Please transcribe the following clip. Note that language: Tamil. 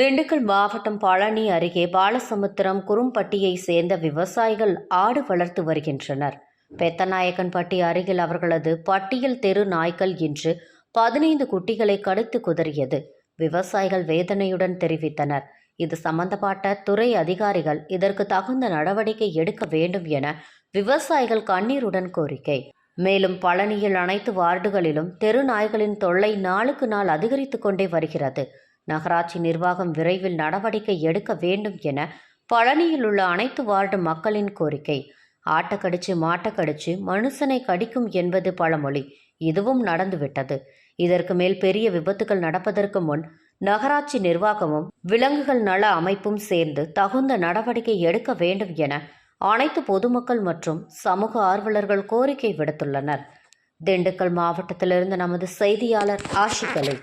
திண்டுக்கல் மாவட்டம் பழனி அருகே பாலசமுத்திரம் குறும்பட்டியை சேர்ந்த விவசாயிகள் ஆடு வளர்த்து வருகின்றனர். பெத்தநாயக்கன்பட்டி அருகில் அவர்களது பட்டியல் தெரு நாய்கள் இன்று பதினைந்து குட்டிகளை கடித்து குதறியது. விவசாயிகள் வேதனையுடன் தெரிவித்தனர். இது சம்பந்தப்பட்ட துறை அதிகாரிகள் இதற்கு தகுந்த நடவடிக்கை எடுக்க வேண்டும் என விவசாயிகள் கண்ணீருடன் கோரிக்கை. மேலும் பழனியில் அனைத்து வார்டுகளிலும் தெரு நாய்களின் தொல்லை நாளுக்கு நாள் அதிகரித்து கொண்டே வருகிறது. நகராட்சி நிர்வாகம் விரைவில் நடவடிக்கை எடுக்க வேண்டும் என பழனியில் உள்ள அனைத்து வார்டு மக்களின் கோரிக்கை. ஆட்டை கடிச்சு மாட்டை கடிச்சு மனுஷனை கடிக்கும் என்பது பழமொழி. இதுவும் நடந்துவிட்டது. இதற்கு மேல் பெரிய விபத்துகள் நடப்பதற்கு முன் நகராட்சி நிர்வாகமும் விலங்குகள் நல அமைப்பும் சேர்ந்து தகுந்த நடவடிக்கை எடுக்க வேண்டும் என அனைத்து பொதுமக்கள் மற்றும் சமூக ஆர்வலர்கள் கோரிக்கை விடுத்துள்ளனர். திண்டுக்கல் மாவட்டத்திலிருந்து நமது செய்தியாளர் ஆஷிகலை